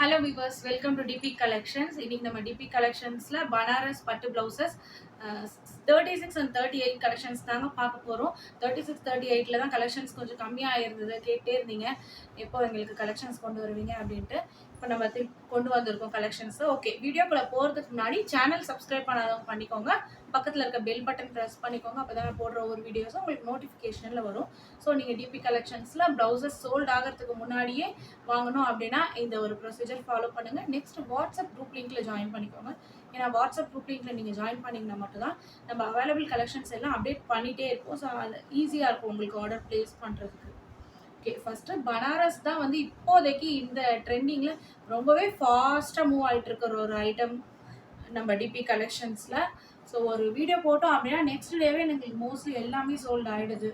Hello viewers welcome to DP collections இன்னைக்கு நம்ம DP கலெக்ஷன்ஸில் பனாரஸ் பட்டு blouses thirty six and thirty eight collections தாங்க பார்க்க போகிறோம் தேர்ட்டி சிக்ஸ் தேர்ட்டி எயிட்டில் தான் கலெக்ஷன்ஸ் கொஞ்சம் கம்மியாக இருந்தது. கேட்டே இருந்தீங்க. எப்போ எங்களுக்கு கலெக்ஷன்ஸ் கொண்டு வருவீங்க அப்படின்ட்டு. இப்போ நம்ம கொண்டு வந்திருக்கோம் கலெக்ஷன்ஸ் ஓகே வீடியோக்குள்ளே போகிறதுக்கு முன்னாடி சேனல் சப்ஸ்கிரைப் பண்ணாதவங்க பண்ணிக்கோங்க. பக்கத்தில் இருக்க பெல் பட்டன் ப்ரெஸ் பண்ணிக்கோங்க. அப்போ தான் போடுற ஒரு வீடியோஸும் உங்களுக்கு நோட்டிஃபிகேஷனில் வரும். ஸோ நீங்கள் டிபி கலெக்ஷன்ஸில் ப்ளவுசஸ் சோல்ட் ஆகிறதுக்கு முன்னாடியே வாங்கணும் அப்படின்னா இந்த ஒரு ப்ரொசீஜர் ஃபாலோ பண்ணுங்கள் நெக்ஸ்ட் வாட்ஸ்அப் குரூப் லிங்க்கில் ஜாயின் பண்ணிக்கோங்க. ஏன்னா வாட்ஸ்அப் குரூப் லிங்க்கில் நீங்கள் ஜாயின் பண்ணிங்கன்னா மட்டும்தான் நம்ம அவைலபிள் கலெக்ஷன்ஸ் எல்லாம் அப்டேட் பண்ணிகிட்டே இருப்போம். ஸோ அது ஈஸியாக இருக்கும் உங்களுக்கு ஆர்டர் ப்ளேஸ் பண்ணுறதுக்கு ஓகே ஃபஸ்ட்டு பனாரஸ் தான் வந்து இப்போதைக்கு இந்த ட்ரெண்டிங்கில் ரொம்பவே ஃபாஸ்ட்டாக மூவ் ஆகிட்டு இருக்கிற ஒரு ஐட்டம் நம்ம டிபி கலெக்ஷன்ஸில் ஸோ ஒரு வீடியோ போட்டோம் அப்படின்னா நெக்ஸ்ட் டேவே எனக்கு மோஸ்ட்லி எல்லாமே சோல்ட் ஆகிடுது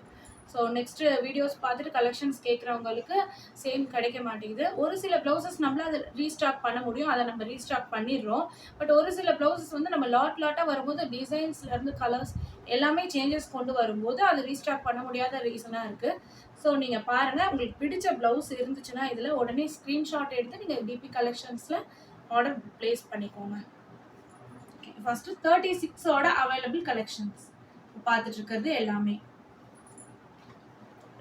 ஸோ நெக்ஸ்ட்டு வீடியோஸ் பார்த்துட்டு கலெக்ஷன்ஸ் கேட்குறவங்களுக்கு சேம் கிடைக்க மாட்டேங்குது. ஒரு சில ப்ளவுசஸ் நம்மளால் அதை ரீஸ்டாக் பண்ண முடியும். அதை நம்ம ரீஸ்டாக் பண்ணிடுறோம். பட் ஒரு சில ப்ளவுசஸ் வந்து நம்ம லாட் லாட்டாக வரும்போது டிசைன்ஸ்லேருந்து கலர்ஸ் எல்லாமே சேஞ்சஸ் கொண்டு வரும்போது அது ரீஸ்டாக் பண்ண முடியாத ரீசனாக இருக்குது ஸோ நீங்கள் பாருங்கள் உங்களுக்கு பிடிச்ச ப்ளவுஸ் இருந்துச்சுன்னா இதில் உடனே ஸ்க்ரீன்ஷாட் எடுத்து நீங்கள் டிபி கலெக்ஷன்ஸில் ஆர்டர் ப்ளேஸ் பண்ணிக்கோங்க. ஃபஸ்ட்டு தேர்ட்டி சிக்ஸோட அவைலபிள் கலெக்ஷன்ஸ் பார்த்துட்டு இருக்கிறது எல்லாமே.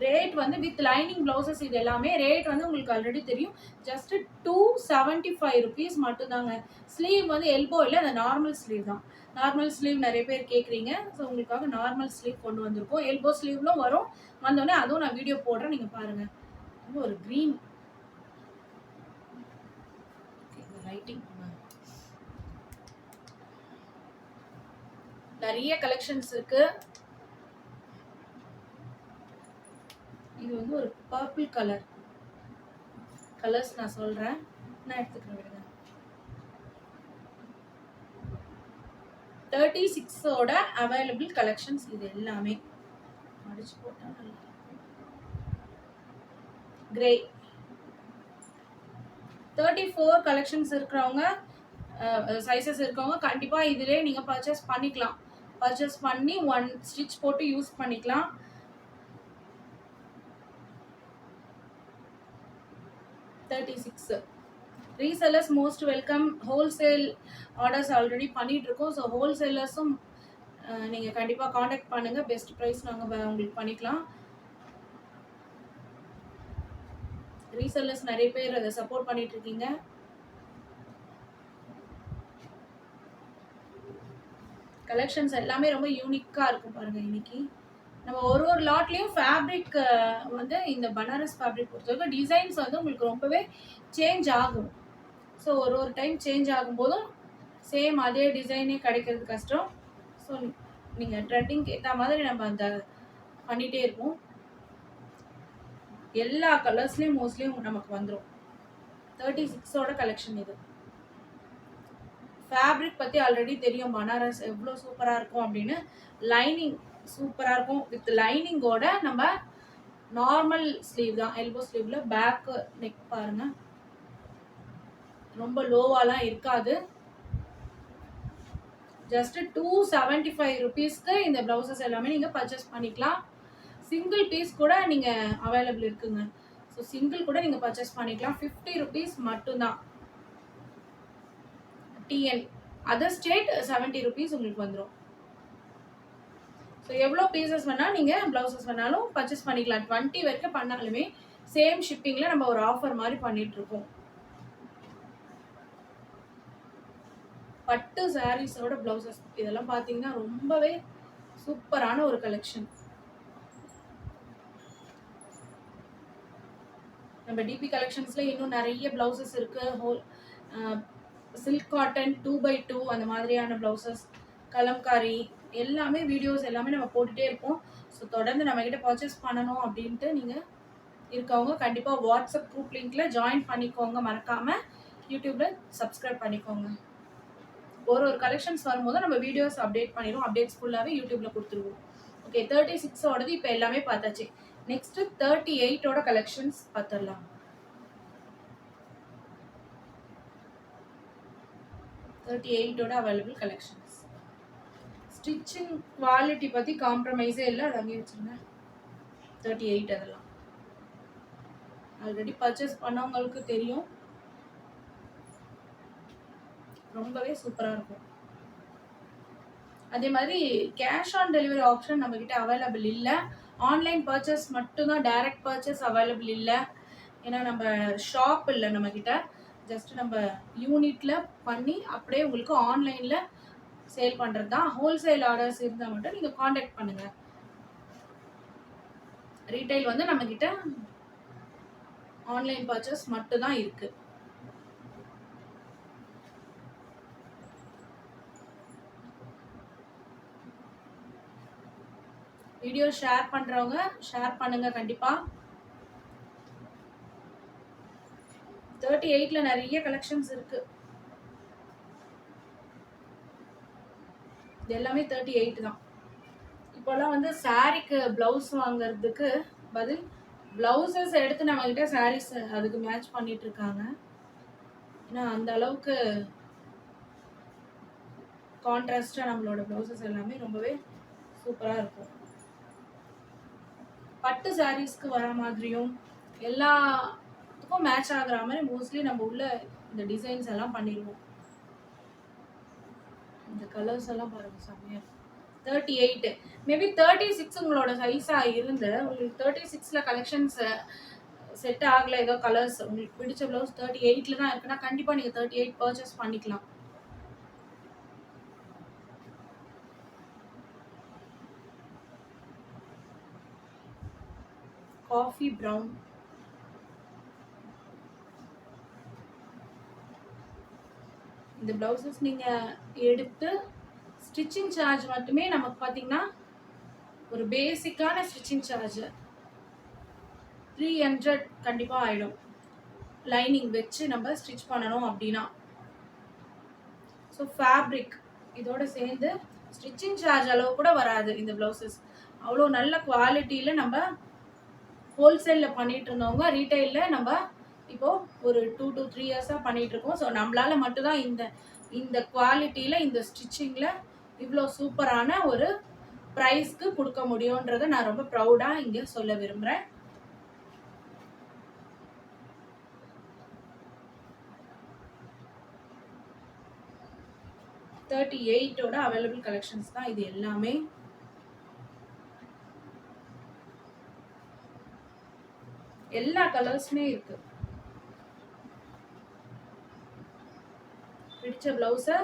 ரேட் வந்து வித் லைனிங் ப்ளவுசஸ் இது எல்லாமே ரேட் வந்து உங்களுக்கு ஆல்ரெடி தெரியும். Just two seventy five rupees மட்டும்தாங்க. ஸ்லீவ் வந்து எல்போ இல்லை அந்த நார்மல் ஸ்லீவ் தான். நார்மல் ஸ்லீவ் நிறைய பேர் கேட்குறீங்க ஸோ உங்களுக்காக நார்மல் ஸ்லீவ் கொண்டு வந்திருக்கோம். எல்போ ஸ்லீவ்லும் வரும். வந்தோடனே அதுவும் நான் வீடியோ போடுறேன். நீங்கள் பாருங்கள் ரொம்ப ஒரு க்ரீன் லைட்டிங் நிறைய கலெக்ஷன்ஸ் இருக்குது இது வந்து ஒரு பர்பிள் கலர் கலர்ஸ் நான் சொல்றேன். நான் எடுத்துக்கிறேன் விடுங்க தேர்ட்டி சிக்ஸோட அவைலபிள் கலெக்ஷன்ஸ் இது எல்லாமே. அடிச்சு போட்டால் நல்லா கிரே தேர்ட்டி ஃபோர் கலெக்ஷன்ஸ் இருக்கிறவங்க சைஸஸ் இருக்கவங்க கண்டிப்பாக இதிலே நீங்கள் பர்ச்சேஸ் பண்ணிக்கலாம். பர்ச்சேஸ் பண்ணி ஒன் ஸ்டிச் போட்டு யூஸ் பண்ணிக்கலாம். Thirty six resellers most welcome wholesale orders already பண்ணிட்டு இருக்கோம் ஸோ ஹோல்சேலர்ஸும் நீங்கள் கண்டிப்பாக காண்டாக்ட் பண்ணுங்கள் பெஸ்ட் ப்ரைஸ் நாங்கள் உங்களுக்கு பண்ணிக்கலாம். ரீசெல்லர்ஸ் நிறைய பேர் அதை சப்போர்ட் பண்ணிட்டு இருக்கீங்க கலெக்ஷன்ஸ் எல்லாமே ரொம்ப யூனிக்காக இருக்கும் பாருங்க இன்னைக்கு. நம்ம ஒரு ஒரு லாட்லேயும் ஃபேப்ரிக் வந்து இந்த பனாரஸ் ஃபேப்ரிக் பொறுத்தவரைக்கும் டிசைன்ஸ் வந்து உங்களுக்கு ரொம்பவே சேஞ்ச் ஆகும். ஸோ ஒரு ஒரு டைம் சேஞ்ச் ஆகும்போதும் சேம் அதே டிசைனே கிடைக்கிறது கஷ்டம். ஸோ நீங்கள் ட்ரெண்டிங்க்கு ஏற்ற மாதிரி நம்ம அந்த பண்ணிகிட்டே இருப்போம். எல்லா கலர்ஸ்லேயும் மோஸ்ட்லியும் நமக்கு வந்துடும் தேர்ட்டி சிக்ஸோட கலெக்ஷன் இது. ஃபேப்ரிக் பற்றி ஆல்ரெடி தெரியும். பனாரஸ் எவ்வளோ சூப்பராக இருக்கும் அப்படின்னு லைனிங் சூப்பராக இருக்கும். வித் லைனிங்கோட நம்ம நார்மல் ஸ்லீவ் தான். எல்போ ஸ்லீவில் பேக்கு நெக் பாருங்க. ரொம்ப லோவாலாம் இருக்காது. ஜஸ்ட் டூ செவன்டி ஃபைவ் ருபீஸ்க்கு இந்த ப்ளவுசஸ் எல்லாமே நீங்கள் பர்ச்சேஸ் பண்ணிக்கலாம். சிங்கிள் பீஸ் கூட நீங்கள் அவைலபிள் இருக்குங்க. ஸோ சிங்கிள் கூட நீங்கள் பர்ச்சேஸ் பண்ணிக்கலாம். ஃபிஃப்டி ருபீஸ் மட்டும்தான். TN other state seventy rupees உங்களுக்கு வந்துடும் ஸோ எவ்வளோ பீசஸ் வேணால் நீங்கள் ப்ளவுசஸ் வேணாலும் பர்ச்சேஸ் பண்ணிக்கலாம். டுவெண்ட்டி வரைக்கும் பண்ணாலுமே சேம் ஷிப்பிங்கில் நம்ம ஒரு ஆஃபர் மாதிரி பண்ணிகிட்ருக்கோம் பட்டு சாரீஸோட ப்ளவுசஸ் இதெல்லாம் பார்த்தீங்கன்னா ரொம்பவே சூப்பரான ஒரு கலெக்ஷன் நம்ம டிபி கலெக்ஷன்ஸில் இன்னும் நிறைய ப்ளவுசஸ் இருக்குது whole silk cotton two by two அந்த மாதிரியான ப்ளவுசஸ் கலம்காரி எல்லாமே வீடியோஸ் எல்லாமே நம்ம போட்டுகிட்டே இருப்போம். ஸோ தொடர்ந்து நம்மக்கிட்ட பர்ச்சேஸ் பண்ணணும் அப்படின்ட்டு நீங்கள் இருக்கவங்க கண்டிப்பாக வாட்ஸ்அப் குரூப் லிங்க்கில் ஜாயின் பண்ணிக்கோங்க. மறக்காமல் யூடியூப்பில் சப்ஸ்கிரைப் பண்ணிக்கோங்க. ஒரு ஒரு கலெக்ஷன்ஸ் வரும்போது நம்ம வீடியோஸ் அப்டேட் பண்ணிடுவோம். அப்டேட்ஸ் ஃபுல்லாகவே யூடியூப்பில் கொடுத்துருவோம். ஓகே தேர்ட்டி சிக்ஸோடது இப்போ எல்லாமே பார்த்தாச்சு. நெக்ஸ்ட்டு தேர்ட்டி எயிட்டோட கலெக்ஷன்ஸ் பார்த்துடலாம் தேர்ட்டி எயிட்டோட அவைலபிள் கலெக்ஷன் ஸ்டிச்சிங் குவாலிட்டி பற்றி காம்ப்ரமைஸே இல்லை. அது அங்கேயே வச்சுருந்தேன். தேர்ட்டி எயிட் அதெல்லாம். ஆல்ரெடி பர்ச்சேஸ் பண்ணவங்களுக்கு தெரியும். ரொம்பவே சூப்பராக இருக்கும். அதே மாதிரி கேஷ் ஆன் டெலிவரி ஆப்ஷன் நம்மக்கிட்ட அவைலபிள் இல்லை. ஆன்லைன் பர்ச்சேஸ் மட்டும்தான் டைரக்ட் பர்ச்சேஸ் அவைலபிள் இல்லை. ஏன்னா நம்ம ஷாப் இல்லை நம்மக்கிட்ட ஜஸ்ட் நம்ம யூனிட்ல பண்ணி அப்படியே உங்களுக்கு ஆன்லைனில் சேல் பண்ணுறது தான் ஹோல்சேல் ஆர்டர்ஸ் இருந்தால் மட்டும் நீங்கள் காண்டாக்ட் பண்ணுங்கள் ரீட்டைல் வந்து நம்மக்கிட்ட ஆன்லைன் பர்ச்சேஸ் மட்டும்தான் இருக்குது வீடியோ ஷேர் பண்ணுறவங்க ஷேர் பண்ணுங்க கண்டிப்பாக தேர்ட்டி எயிட்ல நிறைய கலெக்ஷன்ஸ் இருக்கு. இது எல்லாமே தேர்ட்டி எயிட் தான். இப்போல்லாம் வந்து சாரீக்கு ப்ளவுஸ் வாங்குறதுக்கு பதில் ப்ளவுசஸ் எடுத்து நம்ம கிட்ட சாரீஸ் அதுக்கு மேட்ச் பண்ணிட்டு இருக்காங்க. ஏன்னா அந்த அளவுக்கு கான்ட்ராஸ்டாக நம்மளோட ப்ளவுசஸ் எல்லாமே ரொம்பவே சூப்பராக இருக்கும். பட்டு சாரீஸ்க்கு வர மாதிரியும் எல்லாத்துக்கும் மேட்ச் ஆகிற மாதிரி மோஸ்ட்லி நம்ம உள்ள இந்த டிசைன்ஸ் எல்லாம் பண்ணிடுவோம். இந்த கலர்ஸ் எல்லாம் பாருங்க செம்மையா thirty eight maybe thirty six உங்களோட சைஸாக இருந்து உங்களுக்கு தேர்ட்டி சிக்ஸில் கலெக்ஷன்ஸ் செட் ஆகல ஏதோ கலர்ஸ் உங்களுக்கு பிடிச்ச ப்ளவுஸ் தேர்ட்டி எயிட்டில் தான் இருக்குன்னா கண்டிப்பாக நீங்கள் தேர்ட்டி எயிட் பர்ச்சேஸ் பண்ணிக்கலாம். காஃபி ப்ரௌன் இந்த ப்ளவுசஸ் நீங்கள் எடுத்து ஸ்டிச்சிங் சார்ஜ் மட்டுமே நமக்கு பார்த்தீங்கன்னா ஒரு பேசிக்கான ஸ்டிச்சிங் சார்ஜ் த்ரீ ஹண்ட்ரட் கண்டிப்பாக ஆகிடும் லைனிங் வச்சு நம்ம ஸ்டிச் பண்ணணும் அப்படின்னா. ஸோ ஃபேப்ரிக் இதோட சேர்ந்து ஸ்டிச்சிங் சார்ஜ் அளவு கூட வராது இந்த ப்ளவுசஸ். அவ்வளோ நல்ல குவாலிட்டியில் நம்ம ஹோல்சேலில் பண்ணிகிட்டு இருந்தவங்க ரீட்டைலில் நம்ம இப்போ ஒரு டூ டு த்ரீ இயர்ஸாக பண்ணிட்டு இருக்கோம் ஸோ நம்மளால மட்டும்தான் இந்த இந்த குவாலிட்டியில் இந்த ஸ்டிச்சிங்கில் இவ்வளோ சூப்பரான ஒரு ப்ரைஸ்க்கு கொடுக்க முடியுன்றதை நான் ரொம்ப ப்ரௌடாக இங்கே சொல்ல விரும்புகிறேன் தேர்ட்டி எயிட்டோட அவைலபிள் கலெக்ஷன்ஸ் தான் இது எல்லாமே. எல்லா கலர்ஸுமே இருக்கு. பிடிச்ச ப்ளவுஸை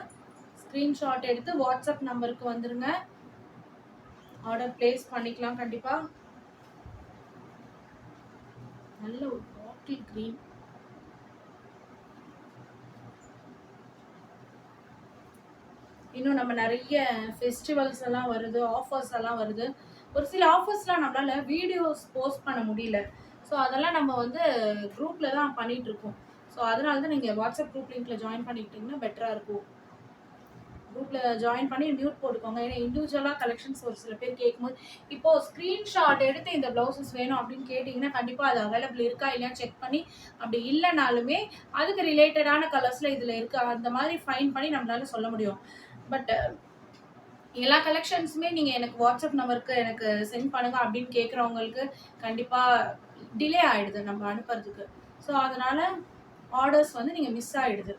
ஸ்க்ரீன்ஷாட் எடுத்து வாட்ஸ்அப் நம்பருக்கு வந்துருங்க. ஆர்டர் பிளேஸ் பண்ணிக்கலாம் கண்டிப்பாக நல்ல ஒரு பாட்டில் க்ரீன் இன்னும் நம்ம நிறைய ஃபெஸ்டிவல்ஸ் எல்லாம் வருது ஆஃபர்ஸ் எல்லாம் வருது. ஒரு சில ஆஃபர்ஸ்லாம் நம்மளால வீடியோஸ் போஸ்ட் பண்ண முடியல. ஸோ அதெல்லாம் நம்ம வந்து குரூப்பில் தான் பண்ணிட்டு இருக்கோம். ஸோ அதனால தான் நீங்கள் வாட்ஸ்அப் குரூப் லிங்க்ல ஜாயின் பண்ணிக்கிட்டிங்கன்னா பெட்டராக இருக்கும். குரூப்பில் ஜாயின் பண்ணி மியூட் போட்டுக்கோங்க. ஏன்னா இண்டிவிஜுவலாக கலெக்ஷன்ஸ் ஒரு சில பேர் கேட்கும்போது இப்போது ஸ்க்ரீன்ஷாட் எடுத்து இந்த ப்ளவுசஸ் வேணும் அப்படின்னு கேட்டிங்கன்னா கண்டிப்பாக அது அவைலபிள் இருக்கா இல்லையா செக் பண்ணி அப்படி இல்லைனாலுமே அதுக்கு ரிலேட்டடான கலர்ஸில் இதில் இருக்கா. அந்த மாதிரி ஃபைன் பண்ணி நம்மளால சொல்ல முடியும். பட் எல்லா கலெக்ஷன்ஸுமே நீங்கள் எனக்கு வாட்ஸ்அப் நம்பருக்கு எனக்கு சென்ட் பண்ணுங்க அப்படின்னு கேட்குறவங்களுக்கு கண்டிப்பாக டிலே ஆகிடுது நம்ம அனுப்புறதுக்கு. ஸோ அதனால் ஆர்டர்ஸ் வந்து நீங்கள் மிஸ் ஆகிடுது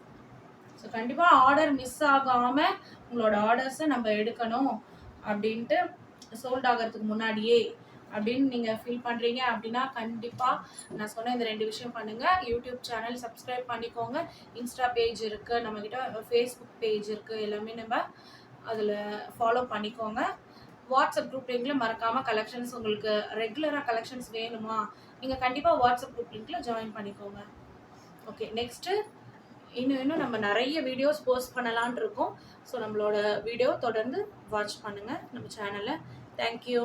ஸோ கண்டிப்பாக ஆர்டர் மிஸ் ஆகாமல் உங்களோட ஆர்டர்ஸை நம்ம எடுக்கணும் அப்படின்ட்டு சோல்ட் ஆகிறதுக்கு முன்னாடியே அப்படின்னு நீங்கள் ஃபீல் பண்ணுறீங்க அப்படின்னா கண்டிப்பாக நான் சொன்ன இந்த ரெண்டு விஷயம் பண்ணுங்கள் யூடியூப் சேனல் சப்ஸ்கிரைப் பண்ணிக்கோங்க. இன்ஸ்டா பேஜ் இருக்குது நம்மக்கிட்ட ஃபேஸ்புக் பேஜ் இருக்குது எல்லாமே நம்ம அதில் ஃபாலோ பண்ணிக்கோங்க. வாட்ஸ்அப் குரூப் லிங்க்ல மறக்காமல் கலெக்ஷன்ஸ் உங்களுக்கு ரெகுலராக கலெக்ஷன்ஸ் வேணுமா? நீங்கள் கண்டிப்பாக வாட்ஸ்அப் குரூப் லிங்க்ல ஜாயின் பண்ணிக்கோங்க. ஓகே நெக்ஸ்ட்டு இன்னும் இன்னும் நம்ம நிறைய வீடியோஸ் போஸ்ட் பண்ணலான் இருக்கோம். ஸோ நம்மளோட வீடியோ தொடர்ந்து வாட்ச் பண்ணுங்கள் நம்ம சேனலை தேங்க்யூ